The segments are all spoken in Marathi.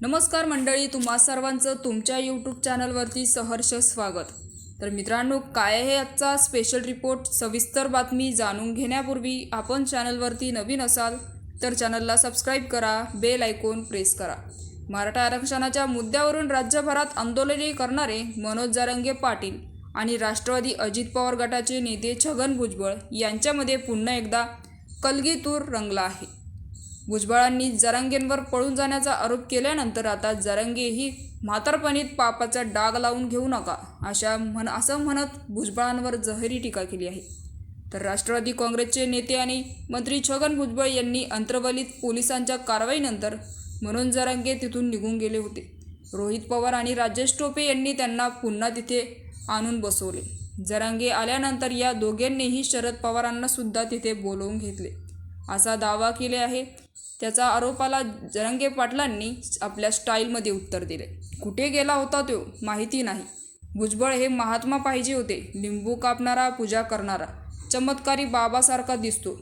नमस्कार मंडळी तुम्हा सर्वांचं तुमच्या यूट्यूब चॅनलवरती सहर्ष स्वागत. तर मित्रांनो काय आहे आजचा स्पेशल रिपोर्ट सविस्तर बातमी जाणून घेण्यापूर्वी आपण चॅनलवरती नवीन असाल तर चॅनलला सबस्क्राईब करा बेल आयकॉन प्रेस करा. मराठा आरक्षणाच्या मुद्द्यावरून राज्यभरात आंदोलने करणारे मनोज जारंगे पाटील आणि राष्ट्रवादी अजित पवार गटाचे नेते छगन भुजबळ यांच्यामध्ये पुन्हा एकदा कलगीतूर रंगला आहे. भुजबळांनी जरांगेंवर पळून जाण्याचा आरोप केल्यानंतर आता जरांगेही म्हातारपणीत पापाचा डाग लावून घेऊ नका अशा म्हण असं म्हणत भुजबळांवर जहरी टीका केली आहे. तर राष्ट्रवादी काँग्रेसचे नेते आणि मंत्री छगन भुजबळ यांनी अंतर्वलीत पोलिसांच्या कारवाईनंतर म्हणून जरांगे तिथून निघून गेले होते. रोहित पवार आणि राजेश टोपे यांनी त्यांना पुन्हा तिथे आणून बसवले. जरांगे आल्यानंतर या दोघांनीही शरद पवारांना सुद्धा तिथे बोलवून घेतले. असा दावा केले आहे. त्याचा आरोपाला जरंगे पाटलांनी आपल्या स्टाईलमध्ये उत्तर दिले. कुठे गेला होता तो माहिती नाही. भुजबळ हे महात्मा पाहिजे होते. लिंबू कापणारा पूजा करणारा. चमत्कारी बाबासारखा दिसतो.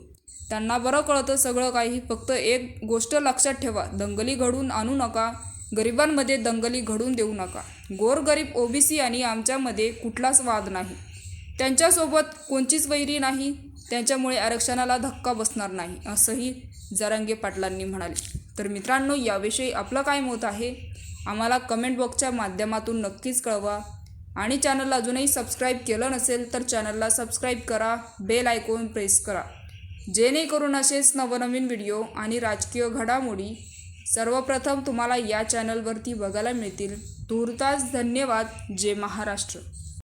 त्यांना बरं कळतं सगळं काही. फक्त एक गोष्ट लक्षात ठेवा. दंगली घडून आणू नका. गरिबांमध्ये दंगली घडून देऊ नका. गोरगरीब ओबीसी आणि आमच्यामध्ये कुठलाच वाद नाही. त्यांच्यासोबत कोणचीच वैरी नाही त्यांच्यामुळे आरक्षणाला धक्का बसणार नाही असंही जरांगे पाटलांनी म्हणाले. तर मित्रांनो याविषयी आपलं काय मत आहे? आम्हाला कमेंट बॉक्सच्या माध्यमातून नक्कीच कळवा. आणि चॅनलला अजूनही सबस्क्राईब केलं नसेल तर चॅनलला सबस्क्राईब करा बेल आयकॉन प्रेस करा. जेणेकरून असेच नवनवीन व्हिडिओ आणि राजकीय घडामोडी सर्वप्रथम तुम्हाला या चॅनलवरती बघायला मिळतील. तूर्तास धन्यवाद. जय महाराष्ट्र.